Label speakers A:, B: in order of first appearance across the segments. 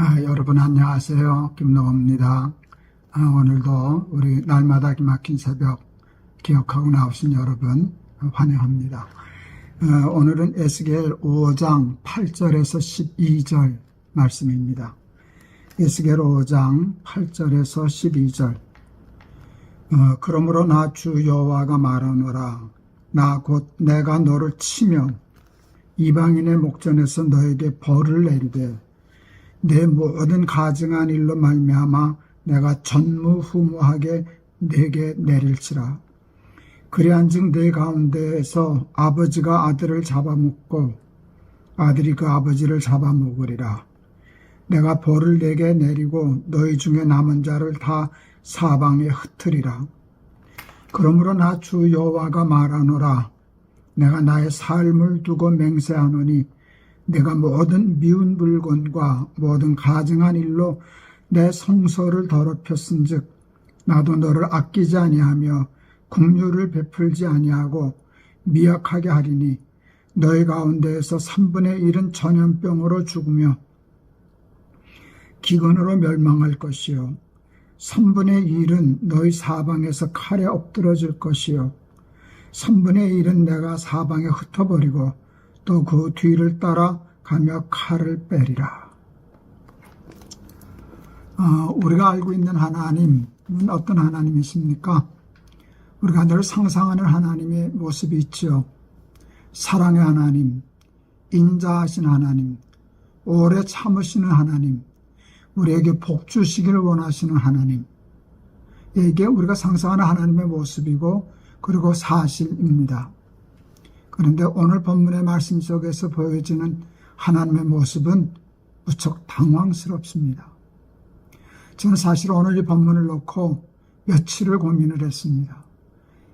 A: 아, 여러분 안녕하세요. 김노호입니다. 아, 오늘도 우리 날마다 기막힌 새벽 기억하고 나오신 여러분 환영합니다. 어, 오늘은 에스겔 5장 8절에서 12절 말씀입니다. 에스겔 5장 8절에서 12절 어, 그러므로 나 주 여호와가 말하노라 나 곧 내가 너를 치며 이방인의 목전에서 너에게 벌을 내리되 내 모든 가증한 일로 말미암아 내가 전무후무하게 내게 내릴지라. 그리한즉 내 가운데에서 아버지가 아들을 잡아먹고 아들이 그 아버지를 잡아먹으리라. 내가 벌을 내게 내리고 너희 중에 남은 자를 다 사방에 흩으리라. 그러므로 나 주 여호와가 말하노라. 내가 나의 삶을 두고 맹세하노니 내가 모든 미운 물건과 모든 가증한 일로 내 성소를 더럽혔은즉 나도 너를 아끼지 아니하며 국류를 베풀지 아니하고 미약하게 하리니 너희 가운데에서 3분의 1은 전염병으로 죽으며 기근으로 멸망할 것이요. 3분의 1은 너희 사방에서 칼에 엎드러질 것이요. 3분의 1은 내가 사방에 흩어버리고 또 그 뒤를 따라 가며 칼을 빼리라. 어, 우리가 알고 있는 하나님은 어떤 하나님이십니까? 우리가 늘 상상하는 하나님의 모습이 있죠. 사랑의 하나님, 인자하신 하나님, 오래 참으시는 하나님, 우리에게 복 주시기를 원하시는 하나님. 이게 우리가 상상하는 하나님의 모습이고 그리고 사실입니다. 그런데 오늘 본문의 말씀 속에서 보여지는 하나님의 모습은 무척 당황스럽습니다. 저는 사실 오늘 이 본문을 놓고 며칠을 고민을 했습니다.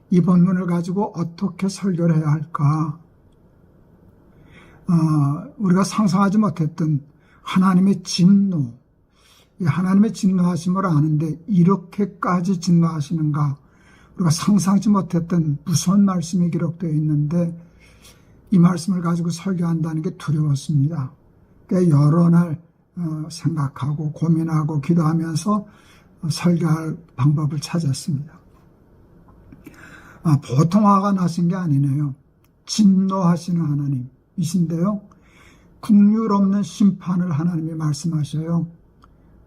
A: 이 본문을 가지고 어떻게 설교를 해야 할까? 어, 우리가 상상하지 못했던 하나님의 진노, 하나님의 진노하심을 아는데 이렇게까지 진노하시는가? 우리가 상상치 못했던 무서운 말씀이 기록되어 있는데 이 말씀을 가지고 설교한다는 게 두려웠습니다. 꽤 여러 날 어, 생각하고 고민하고 기도하면서 설교할 방법을 찾았습니다. 아, 보통 화가 나신 게 아니네요. 진노하시는 하나님이신데요. 국률 없는 심판을 하나님이 말씀하셔요.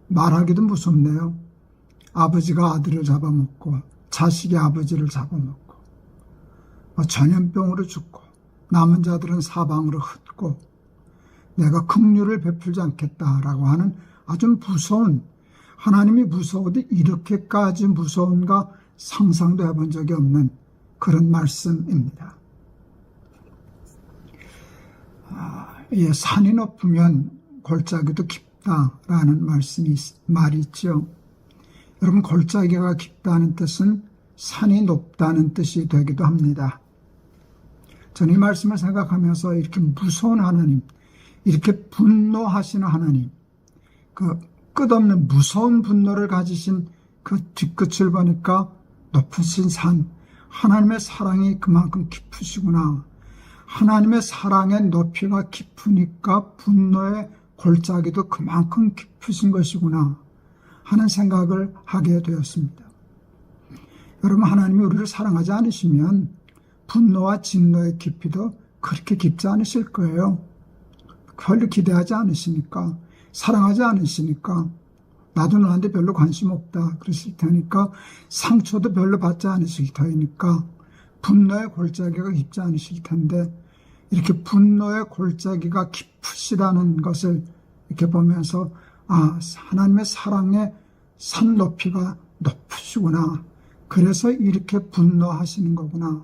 A: 말하기도 무섭네요. 아버지가 아들을 잡아먹고 자식이 아버지를 잡아먹고 뭐 전염병으로 죽고 남은 자들은 사방으로 흩고 내가 긍휼을 베풀지 않겠다라고 하는 아주 무서운 하나님이 무서워도 이렇게까지 무서운가 상상도 해본 적이 없는 그런 말씀입니다. 아, 예, 산이 높으면 골짜기도 깊다라는 말씀이 말이 있죠. 여러분 골짜기가 깊다는 뜻은 산이 높다는 뜻이 되기도 합니다. 저는 이 말씀을 생각하면서 이렇게 무서운 하나님, 이렇게 분노하시는 하나님, 그 끝없는 무서운 분노를 가지신 그 뒤끝을 보니까 높으신 산, 하나님의 사랑이 그만큼 깊으시구나. 하나님의 사랑의 높이가 깊으니까 분노의 골짜기도 그만큼 깊으신 것이구나 하는 생각을 하게 되었습니다. 여러분 하나님이 우리를 사랑하지 않으시면 분노와 진노의 깊이도 그렇게 깊지 않으실 거예요. 별로 기대하지 않으시니까 사랑하지 않으시니까 나도 너한테 별로 관심 없다 그러실 테니까 상처도 별로 받지 않으실 터이니까 분노의 골짜기가 깊지 않으실 텐데 이렇게 분노의 골짜기가 깊으시다는 것을 이렇게 보면서 아 하나님의 사랑의 산 높이가 높으시구나 그래서 이렇게 분노하시는 거구나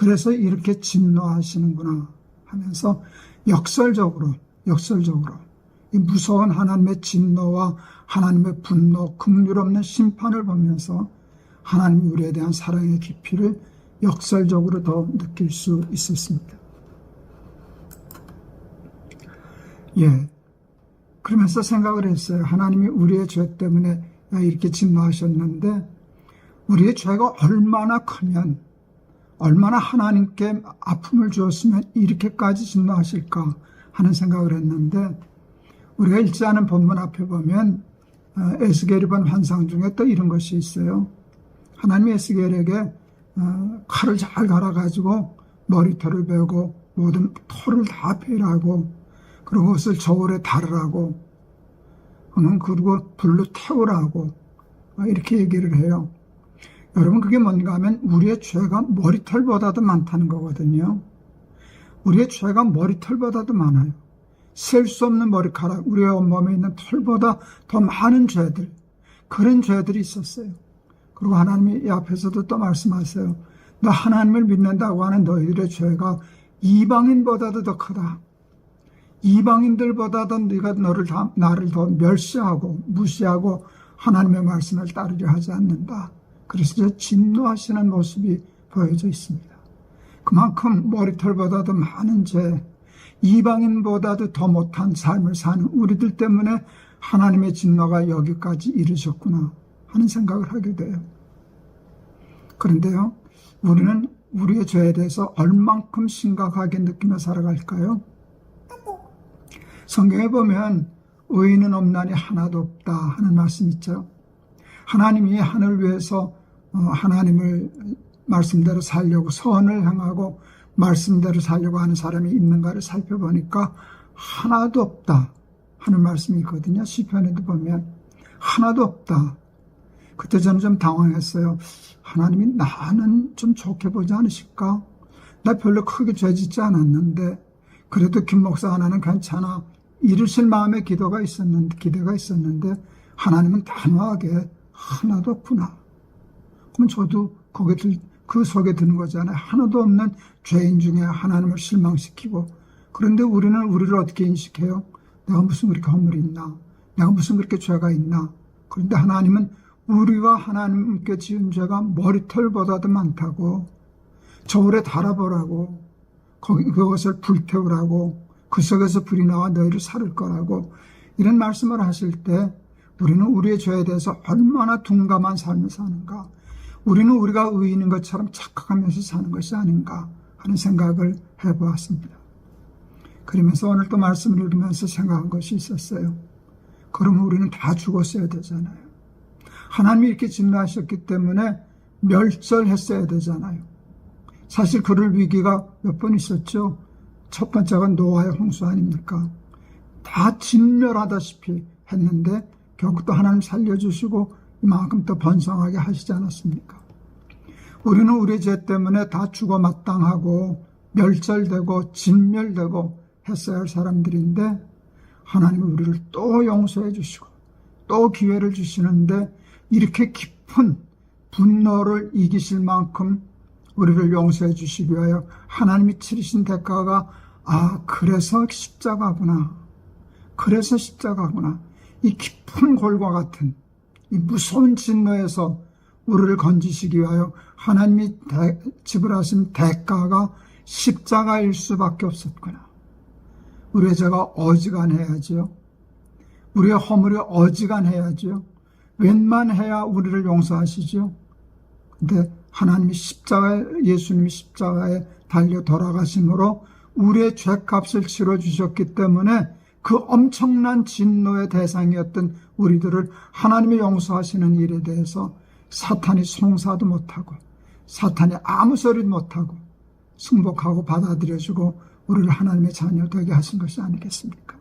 A: 그래서 이렇게 진노하시는구나 하면서 역설적으로 역설적으로 이 무서운 하나님의 진노와 하나님의 분노, 긍휼 없는 심판을 보면서 하나님이 우리에 대한 사랑의 깊이를 역설적으로 더 느낄 수 있었습니다. 예. 그러면서 생각을 했어요. 하나님이 우리의 죄 때문에 이렇게 진노하셨는데 우리의 죄가 얼마나 크면 얼마나 하나님께 아픔을 주었으면 이렇게까지 진노하실까 하는 생각을 했는데 우리가 읽지 않은 본문 앞에 보면 어, 에스겔이 본 환상 중에 또 이런 것이 있어요. 하나님이 에스겔에게 어, 칼을 잘 갈아가지고 머리털을 베고 모든 털을 다 베라고 그리고 그것을 저울에 달으라고 그는 그리고 불로 태우라고 어, 이렇게 얘기를 해요. 여러분 그게 뭔가 하면 우리의 죄가 머리털보다도 많다는 거거든요. 우리의 죄가 머리털보다도 많아요. 셀 수 없는 머리카락, 우리의 온몸에 있는 털보다 더 많은 죄들, 그런 죄들이 있었어요. 그리고 하나님이 이 앞에서도 또 말씀하세요. 너 하나님을 믿는다고 하는 너희들의 죄가 이방인보다도 더 크다. 이방인들보다도 네가 너를 다, 나를 더 멸시하고 무시하고 하나님의 말씀을 따르려 하지 않는다. 그래서 저 진노하시는 모습이 보여져 있습니다. 그만큼 머리털보다도 많은 죄, 이방인보다도 더 못한 삶을 사는 우리들 때문에 하나님의 진노가 여기까지 이르셨구나 하는 생각을 하게 돼요. 그런데요, 우리는 우리의 죄에 대해서 얼만큼 심각하게 느끼며 살아갈까요? 성경에 보면 의인은 없나니 하나도 없다 하는 말씀 있죠. 하나님이 하늘 위에서 어, 하나님을 말씀대로 살려고 선을 향하고 말씀대로 살려고 하는 사람이 있는가를 살펴보니까 하나도 없다 하는 말씀이 있거든요. 시편에도 보면 하나도 없다. 그때 저는 좀 당황했어요. 하나님이 나는 좀 좋게 보지 않으실까? 나 별로 크게 죄 짓지 않았는데 그래도 김 목사 하나는 괜찮아. 이르실 마음의 기도가 있었는데 기대가 있었는데 하나님은 단호하게 하나도 없구나. 그럼 저도 거기에 들, 그 속에 드는 거잖아요. 하나도 없는 죄인 중에 하나님을 실망시키고 그런데 우리는 우리를 어떻게 인식해요? 내가 무슨 그렇게 허물이 있나? 내가 무슨 그렇게 죄가 있나? 그런데 하나님은 우리가 하나님께 지은 죄가 머리털보다도 많다고 저울에 달아보라고 거기 그것을 불태우라고 그 속에서 불이 나와 너희를 살을 거라고 이런 말씀을 하실 때 우리는 우리의 죄에 대해서 얼마나 둔감한 삶을 사는가 우리는 우리가 의인인 것처럼 착각하면서 사는 것이 아닌가 하는 생각을 해보았습니다. 그러면서 오늘 또 말씀을 읽으면서 생각한 것이 있었어요. 그러면 우리는 다 죽었어야 되잖아요. 하나님이 이렇게 진노하셨기 때문에 멸절했어야 되잖아요. 사실 그럴 위기가 몇 번 있었죠. 첫 번째가 노아의 홍수 아닙니까? 다 진멸하다시피 했는데 결국 또 하나님 살려주시고 이만큼 더 번성하게 하시지 않았습니까? 우리는 우리 죄 때문에 다 죽어 마땅하고 멸절되고 진멸되고 했어야 할 사람들인데 하나님이 우리를 또 용서해 주시고 또 기회를 주시는데 이렇게 깊은 분노를 이기실 만큼 우리를 용서해 주시기 위하여 하나님이 치르신 대가가 아 그래서 십자가구나 그래서 십자가구나 이 깊은 골과 같은 이 무서운 진노에서 우리를 건지시기 위하여 하나님이 대, 지불하신 대가가 십자가일 수밖에 없었구나. 우리의 죄가 어지간해야지요. 우리의 허물이 어지간해야지요. 웬만해야 우리를 용서하시죠. 근데 하나님이 십자가에 예수님이 십자가에 달려 돌아가심으로 우리의 죄값을 치러 주셨기 때문에 그 엄청난 진노의 대상이었던 우리들을 하나님이 용서하시는 일에 대해서 사탄이 송사도 못하고 사탄이 아무 소리도 못하고 승복하고 받아들여주고 우리를 하나님의 자녀 되게 하신 것이 아니겠습니까?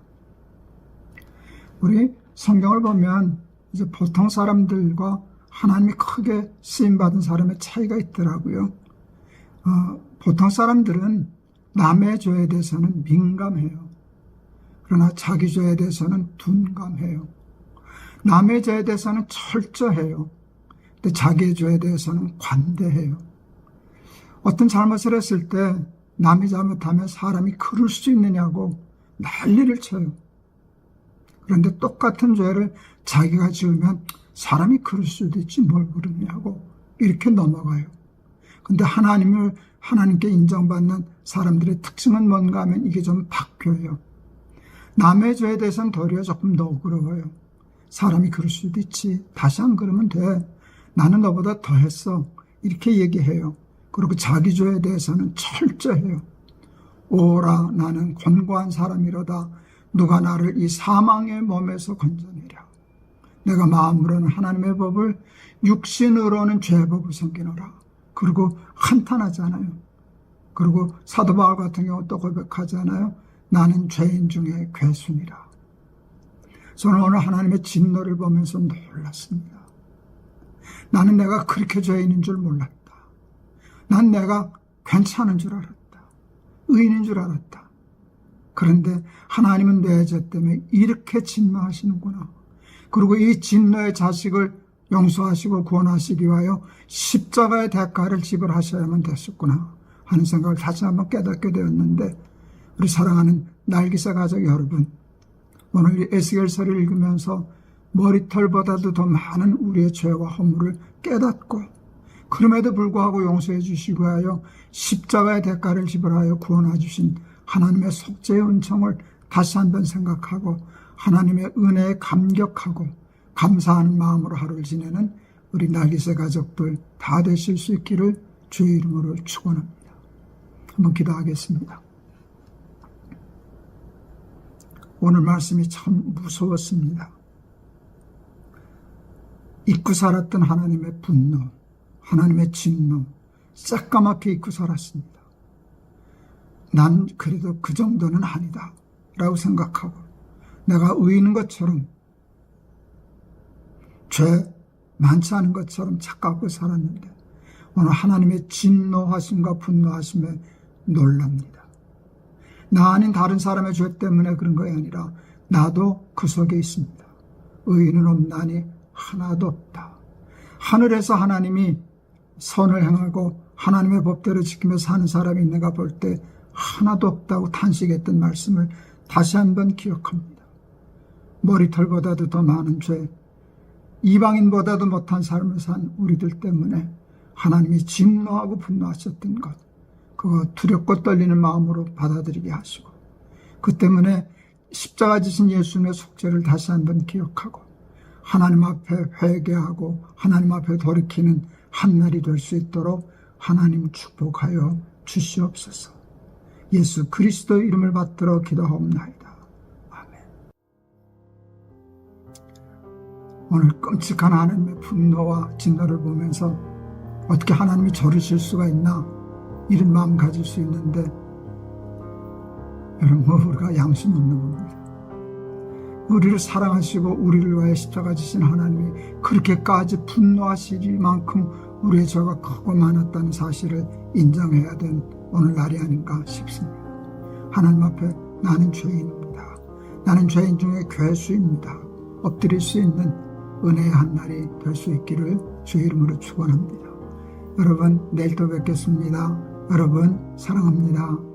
A: 우리 성경을 보면 이제 보통 사람들과 하나님이 크게 쓰임받은 사람의 차이가 있더라고요. 어, 보통 사람들은 남의 죄에 대해서는 민감해요. 그러나 자기 죄에 대해서는 둔감해요. 남의 죄에 대해서는 철저해요. 근데 자기의 죄에 대해서는 관대해요. 어떤 잘못을 했을 때 남이 잘못하면 사람이 그럴 수 있느냐고 난리를 쳐요. 그런데 똑같은 죄를 자기가 지으면 사람이 그럴 수도 있지 뭘 그러냐고 이렇게 넘어가요. 근데 하나님을 하나님께 인정받는 사람들의 특징은 뭔가 하면 이게 좀 바뀌어요. 남의 죄에 대해서는 도리어 조금 너그러워요. 사람이 그럴 수도 있지. 다시 안 그러면 돼. 나는 너보다 더 했어. 이렇게 얘기해요. 그리고 자기 죄에 대해서는 철저해요. 오라 나는 권고한 사람이로다. 누가 나를 이 사망의 몸에서 건져내랴. 내가 마음으로는 하나님의 법을 육신으로는 죄의 법을 섬기노라. 그리고 한탄하잖아요. 그리고 사도 바울 같은 경우 또 고백하잖아요. 나는 죄인 중에 괴순이라. 저는 오늘 하나님의 진노를 보면서 놀랐습니다. 나는 내가 그렇게 죄인인 줄 몰랐다. 난 내가 괜찮은 줄 알았다. 의인인 줄 알았다. 그런데 하나님은 내 죄 때문에 이렇게 진노하시는구나. 그리고 이 진노의 자식을 용서하시고 구원하시기 위하여 십자가의 대가를 지불하셔야만 됐었구나 하는 생각을 다시 한번 깨닫게 되었는데 우리 사랑하는 날기사 가족 여러분 오늘 이 에스겔서를 읽으면서 머리털보다도 더 많은 우리의 죄와 허물을 깨닫고 그럼에도 불구하고 용서해 주시고 하여 십자가의 대가를 지불하여 구원해 주신 하나님의 속죄의 은총을 다시 한번 생각하고 하나님의 은혜에 감격하고 감사하는 마음으로 하루를 지내는 우리 날기새 가족들 다 되실 수 있기를 주의 이름으로 축원합니다. 한번 기도하겠습니다. 오늘 말씀이 참 무서웠습니다. 잊고 살았던 하나님의 분노, 하나님의 진노, 새까맣게 잊고 살았습니다. 난 그래도 그 정도는 아니다. 라고 생각하고, 내가 의인인 것처럼, 죄 많지 않은 것처럼 착각하고 살았는데, 오늘 하나님의 진노하심과 분노하심에 놀랍니다. 나 아닌 다른 사람의 죄 때문에 그런 것이 아니라, 나도 그 속에 있습니다. 의인은 없나니 하나도 없다. 하늘에서 하나님이 선을 행하고 하나님의 법대로 지키며 사는 사람이 있는가 볼 때 하나도 없다고 탄식했던 말씀을 다시 한번 기억합니다. 머리털보다도 더 많은 죄, 이방인보다도 못한 삶을 산 우리들 때문에 하나님이 진노하고 분노하셨던 것, 그거 두렵고 떨리는 마음으로 받아들이게 하시고, 그 때문에 십자가 지신 예수님의 속죄를 다시 한번 기억하고, 하나님 앞에 회개하고 하나님 앞에 돌이키는 한날이 될 수 있도록 하나님 축복하여 주시옵소서. 예수 그리스도 이름을 받들어 기도하옵나이다. 아멘. 오늘 끔찍한 하나님의 분노와 진노를 보면서 어떻게 하나님이 저르실 수가 있나 이런 마음 가질 수 있는데 여러분 뭐 우리가 양심 없는 겁니다. 우리를 사랑하시고 우리를 위하여 십자가 지신 하나님이 그렇게까지 분노하실 만큼 우리의 죄가 크고 많았다는 사실을 인정해야 된 오늘날이 아닌가 싶습니다. 하나님 앞에 나는 죄인입니다. 나는 죄인 중에 괴수입니다. 엎드릴 수 있는 은혜의 한 날이 될 수 있기를 주의 이름으로 축원합니다. 여러분 내일 또 뵙겠습니다. 여러분 사랑합니다.